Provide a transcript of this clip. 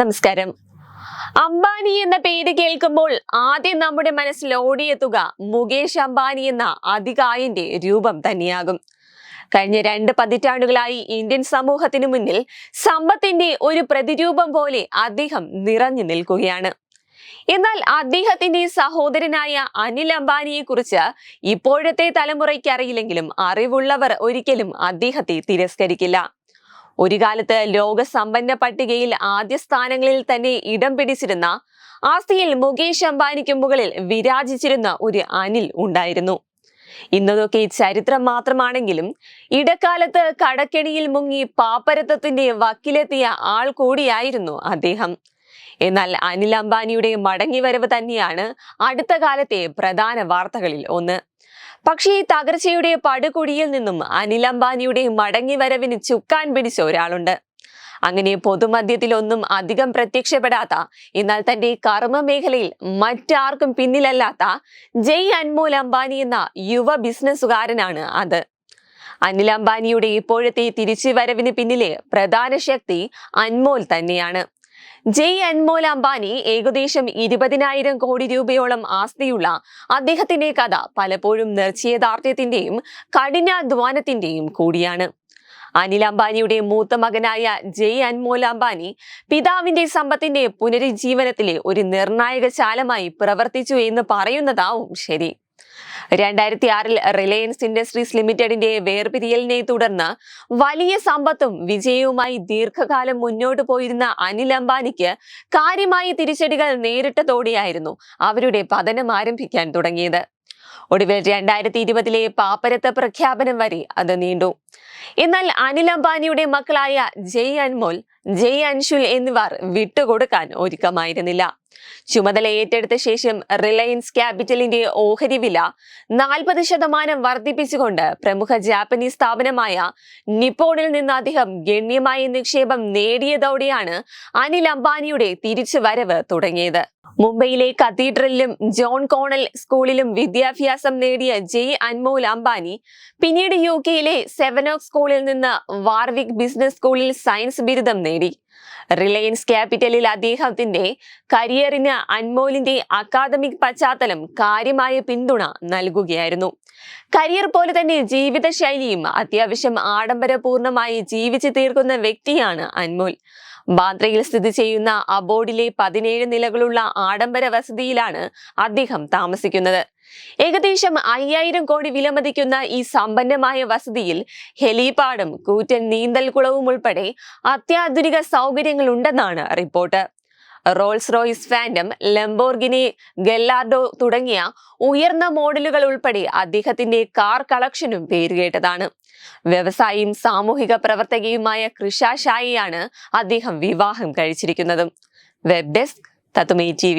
നമസ്കാരം. അംബാനി എന്ന പേര് കേൾക്കുമ്പോൾ ആദ്യം നമ്മുടെ മനസ്സിൽ ഓടിയെത്തുക മുകേഷ് അംബാനി എന്ന അതികായന്റെ രൂപം തന്നെയാകും. കഴിഞ്ഞ രണ്ട് പതിറ്റാണ്ടുകളായി ഇന്ത്യൻ സമൂഹത്തിന് മുന്നിൽ സമ്പത്തിന്റെ ഒരു പ്രതിരൂപം പോലെ അദ്ദേഹം നിറഞ്ഞു നിൽക്കുകയാണ്. എന്നാൽ അദ്ദേഹത്തിന്റെ സഹോദരനായ അനിൽ അംബാനിയെ കുറിച്ച് ഇപ്പോഴത്തെ തലമുറയ്ക്ക് അറിയില്ലെങ്കിലും അറിവുള്ളവർ ഒരിക്കലും അദ്ദേഹത്തെ തിരസ്കരിക്കില്ല. ഒരു കാലത്ത് ലോക സമ്പന്ന പട്ടികയിൽ ആദ്യ സ്ഥാനങ്ങളിൽ തന്നെ ഇടം പിടിച്ചിരുന്ന ആസ്തിയിൽ മുകേഷ് അംബാനിക്ക് മുകളിൽ വിരാജിച്ചിരുന്ന ഒരു അനിൽ ഉണ്ടായിരുന്നു. ഇന്നതൊക്കെ ചരിത്രം മാത്രമാണെങ്കിലും ഇടക്കാലത്ത് കടക്കെണിയിൽ മുങ്ങി പാപ്പരത്വത്തിന്റെ വക്കിലെത്തിയ ആൾ കൂടിയായിരുന്നു അദ്ദേഹം. എന്നാൽ അനിൽ അംബാനിയുടെ മടങ്ങിവരവ് തന്നെയാണ് അടുത്ത കാലത്തെ പ്രധാന വാർത്തകളിൽ ഒന്ന്. പക്ഷേ ഈ തകർച്ചയുടെ പടുകുടിയിൽ നിന്നും അനിൽ അംബാനിയുടെ മടങ്ങിവരവിന് ചുക്കാൻ പിടിച്ച ഒരാളുണ്ട്. അങ്ങനെ പൊതുമധ്യത്തിലൊന്നും അധികം പ്രത്യക്ഷപ്പെടാത്ത എന്നാൽ തന്റെ കർമ്മ മേഖലയിൽ മറ്റാർക്കും പിന്നിലല്ലാത്ത ജയ് അൻമോൽ അംബാനി എന്ന യുവ ബിസിനസ്സുകാരനാണ് അത്. അനിൽ അംബാനിയുടെ ഇപ്പോഴത്തെ തിരിച്ചുവരവിന് പിന്നിലെ പ്രധാന ശക്തി അൻമോൽ തന്നെയാണ്. ജയ് അൻമോൽ അംബാനി ഏകദേശം ഇരുപതിനായിരം കോടി രൂപയോളം ആസ്തിയുള്ള അദ്ദേഹത്തിന്റെ കഥ പലപ്പോഴും നിശ്ചയദാർഢ്യത്തിന്റെയും കഠിനാധ്വാനത്തിന്റെയും കൂടിയാണ്. അനിൽ അംബാനിയുടെ മൂത്ത മകനായ ജെ അൻമോൽ അംബാനി പിതാവിന്റെ സമ്പത്തിന്റെ പുനരുജ്ജീവനത്തിലെ ഒരു നിർണായക ശാലമായി പ്രവർത്തിച്ചു എന്ന് പറയുന്നതാവും ശരി. രണ്ടായിരത്തി ആറിൽ റിലയൻസ് ഇൻഡസ്ട്രീസ് ലിമിറ്റഡിന്റെ വേർപിരിയലിനെ തുടർന്ന് വലിയ സമ്പത്തും വിജയവുമായി ദീർഘകാലം മുന്നോട്ട് പോയിരുന്ന അനിൽ അംബാനിക്ക് കാര്യമായ തിരിച്ചടികൾ നേരിട്ടതോടെയായിരുന്നു അവരുടെ പതനം ആരംഭിക്കാൻ തുടങ്ങിയത്. ഒടുവിൽ രണ്ടായിരത്തി ഇരുപതിലെ പാപ്പരത്ത പ്രഖ്യാപനം വരെ അത് നീണ്ടു. എന്നാൽ അനിൽ അംബാനിയുടെ മക്കളായ ജയ് അൻമോൽ ജയ് അൻഷുൽ എന്നിവർ വിട്ടുകൊടുക്കാൻ ഒരുക്കമായിരുന്നില്ല. ചുമതല ഏറ്റെടുത്ത ശേഷം റിലയൻസ് ക്യാപിറ്റലിന്റെ ഓഹരി വില നാൽപ്പത് ശതമാനം വർദ്ധിപ്പിച്ചുകൊണ്ട് പ്രമുഖ ജാപ്പനീസ് സ്ഥാപനമായ നിപ്പോണിൽ നിന്ന് അദ്ദേഹം ഗണ്യമായ നിക്ഷേപം നേടിയതോടെയാണ് അനിൽ അംബാനിയുടെ തിരിച്ചുവരവ് തുടങ്ങിയത്. മുംബൈയിലെ കത്തീഡ്രലിലും ജോൺ കോണൽ സ്കൂളിലും വിദ്യാഭ്യാസം നേടിയ ജെ. അൻമോൽ അംബാനി പിന്നീട് യു കെയിലെ സെവനോക് സ്കൂളിൽ നിന്ന് വാർവിക് ബിസിനസ് സ്കൂളിൽ സയൻസ് ബിരുദം നേടി. റിലയൻസ് ക്യാപിറ്റലിൽ അദ്ദേഹത്തിന്റെ കരിയറിന് അൻമോലിന്റെ അക്കാദമിക് പശ്ചാത്തലം കാര്യമായ പിന്തുണ നൽകുകയായിരുന്നു. കരിയർ പോലെ തന്നെ ജീവിതശൈലിയും അത്യാവശ്യം ആഡംബരപൂർണമായി ജീവിച്ചു തീർക്കുന്ന വ്യക്തിയാണ് അൻമോൽ. ബാന്ദ്രയിൽ സ്ഥിതി ചെയ്യുന്ന അബോർഡിലെ പതിനേഴ് നിലകളുള്ള ആഡംബര വസതിയിലാണ് അദ്ദേഹം താമസിക്കുന്നത്. ഏകദേശം അയ്യായിരം കോടി വിലമതിക്കുന്ന ഈ സമ്പന്നമായ വസതിയിൽ ഹെലിപാഡും കൂറ്റൻ നീന്തൽക്കുളവും ഉൾപ്പെടെ അത്യാധുനിക സൗകര്യങ്ങൾ ഉണ്ടെന്നാണ് report. Rolls Royce Phantom Lamborghini Gallardo തുടങ്ങിയ ഉയർന്ന മോഡലുകൾ ഉൾപ്പെടെ അദ്ദേഹത്തിന്റെ കാർ കളക്ഷനും പേരുകേട്ടതാണ്. വ്യവസായിയും സാമൂഹിക പ്രവർത്തകയുമായ കൃഷ ഷായിയാണ് അദ്ദേഹം വിവാഹം കഴിച്ചിരിക്കുന്നതും. വെബ് ഡെസ്ക് തത്തുമേ ടി